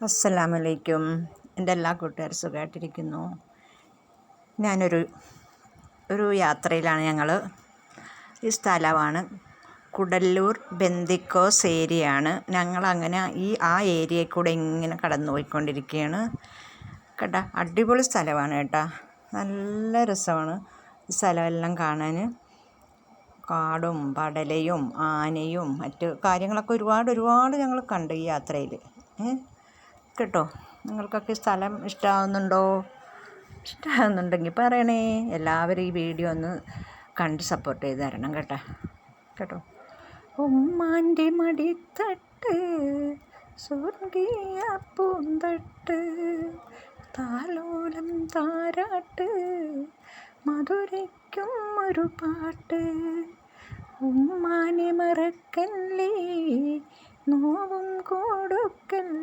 അസ്സലാമലൈക്കും. എന്റെ എല്ലാ കൂട്ടുകാരും സുഖമായിട്ടിരിക്കുന്നു ഞാനൊരു ഒരു യാത്രയിലാണ് ഞങ്ങൾ ഈ സ്ഥലമാണ് കുടല്ലൂർ ബന്ദിക്കോസ് ഏരിയയാണ്. ഞങ്ങളങ്ങനെ ഈ ആ ഏരിയയിൽ കൂടെ ഇങ്ങനെ കടന്നു പോയിക്കൊണ്ടിരിക്കുകയാണ് കേട്ടോ അടിപൊളി സ്ഥലമാണ് കേട്ടോ. നല്ല രസമാണ് ഈ സ്ഥലമെല്ലാം കാണാൻ കാടും പടലയും ആനയും മറ്റ് കാര്യങ്ങളൊക്കെ ഒരുപാട് ഒരുപാട് ഞങ്ങൾ കണ്ടു ഈ യാത്രയിൽ ഏ? കേട്ടോ. നിങ്ങൾക്കൊക്കെ സ്ഥലം ഇഷ്ടമാവുന്നുണ്ടോ ഇഷ്ടമാവുന്നുണ്ടെങ്കിൽ പറയണേ. എല്ലാവരും ഈ വീഡിയോ ഒന്ന് കണ്ട് സപ്പോർട്ട് ചെയ്ത് തരണം കേട്ടോ. കേട്ടോ. ഉമ്മാന്റെ മടിത്തട്ട് സ്വർഗീയ പൂന്തട്ട് താലോലം താരാട്ട് മധുരയ്ക്കും ഒരു പാട്ട്. ഉമ്മാനെ മറക്കല്ലേ? നോവും കൊടുക്കല്ലേ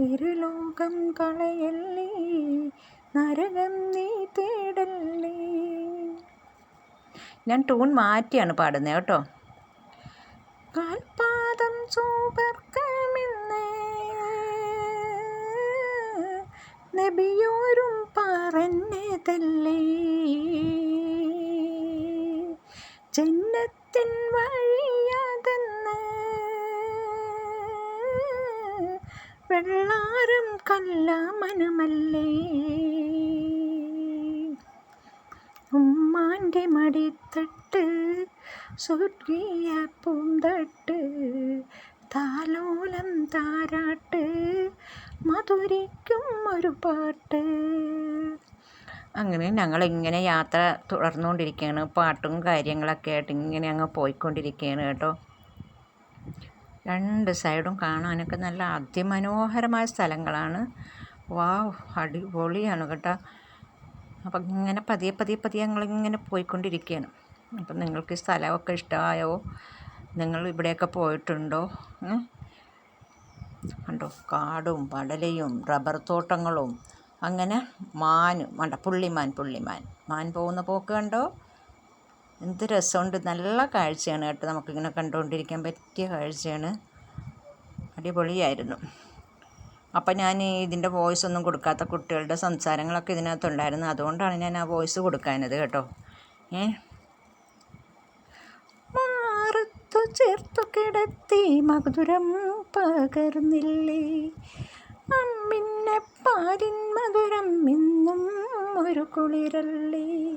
ഇരുലോകം കളയല്ലേ? നരകം നീ തേടല്ലേ? ഞാൻ ടൂൺ മാറ്റിയാണ് പാടുന്നത് കേട്ടോ. കാൽപാദം സൂപർക്കമെന്ന് നബിയോരും പറഞ്ഞതല്ലേ? ജന്നത്തിൻ വഴിയതെന്ന് വെള്ളാരം കല്ല മനമല്ലേ? ഉമ്മാന്റെ മടിത്തട്ട് സ്വർഗീയ പൂന്തട്ട് താലോലം താരാട്ട് മധുരിക്കും ഒരു പാട്ട്. അങ്ങനെ ഞങ്ങൾ ഇങ്ങനെ യാത്ര തുടർന്നുകൊണ്ടിരിക്കുകയാണ്. പാട്ടും കാര്യങ്ങളൊക്കെ ആയിട്ട് ഇങ്ങനെ അങ്ങ് പോയിക്കൊണ്ടിരിക്കുകയാണ് കേട്ടോ. രണ്ട് സൈഡും കാണാനൊക്കെ നല്ല അതിമനോഹരമായ സ്ഥലങ്ങളാണ്. വാവ് അടിപൊളിയാണ് കേട്ടോ. അപ്പം ഇങ്ങനെ പതിയെ പതിയെ പതിയെ ഞങ്ങളിങ്ങനെ പോയിക്കൊണ്ടിരിക്കുകയാണ്. അപ്പം നിങ്ങൾക്ക് ഈ സ്ഥലമൊക്കെ ഇഷ്ടമായോ? നിങ്ങൾ ഇവിടെയൊക്കെ പോയിട്ടുണ്ടോ? കണ്ടോ? കാടും പടലയും റബ്ബർ തോട്ടങ്ങളും. അങ്ങനെ മാൻ വേണ്ട പുള്ളിമാൻ പുള്ളിമാൻ. മാൻ പോകുന്ന പോക്ക് കണ്ടോ? എന്ത് രസമുണ്ട്. നല്ല കാഴ്ചയാണ് കേട്ടോ. നമുക്കിങ്ങനെ കണ്ടുകൊണ്ടിരിക്കാൻ പറ്റിയ കാഴ്ചയാണ്. അടിപൊളിയായിരുന്നു. അപ്പം ഞാൻ ഇതിന്റെ വോയിസ് ഒന്നും കൊടുക്കാത്ത കുട്ടികളുടെ സംസാരങ്ങളൊക്കെ ഇതിനകത്തുണ്ടായിരുന്നു. അതുകൊണ്ടാണ് ഞാൻ ആ വോയിസ് കൊടുക്കാനത് കേട്ടോ. ഏ? മാറത്തു ചേർത്തു കിടത്തി മധുരം പകർന്നില്ലേ? അമ്മിന്നെ പാരിൻ മധുരം ഇന്നും ഒരു കുളിരല്ലേ?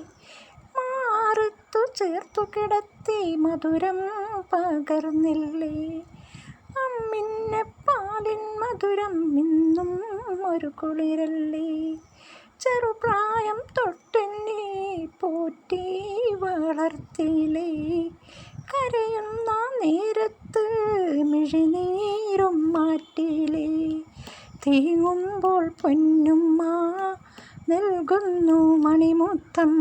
ചേർത്തു കിടത്തി മധുരം പകർന്നില്ലേ? അമ്മിന്നെ പാലിൻ മധുരം ഇന്നും ഒരു കുളിരല്ലേ? ചെറുപ്രായം തൊട്ടെന്നെ പോറ്റി വളർത്തിയില്ലേ? കരയുന്ന നേരത്ത് മിഴിനീരും മാറ്റിയില്ലേ? തീങ്ങുമ്പോൾ പൊന്നുമ്മ നൽകുന്നു മണിമുത്തം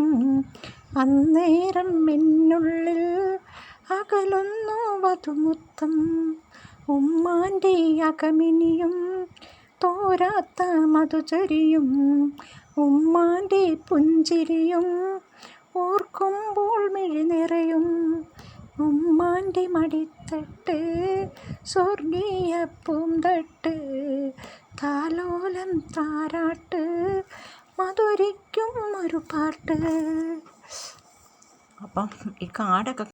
അന്നേരം എന്നുള്ളിൽ അകലുന്നു വധുമുത്തം. ഉമ്മാന്റെ അകമിനിയും തോരാത്ത മധുചരിയും ഉമ്മാന്റെ പുഞ്ചിരിയും ഓർക്കുമ്പോൾ മിഴി നിറയും. ഉമ്മാന്റെ മടിത്തട്ട് സ്വർഗീയ പൂന്തട്ട് താലോലം താരാട്ട് മധുരിക്കും ഒരു പാട്ട്. അപ്പം ഈ കാടൊക്കെ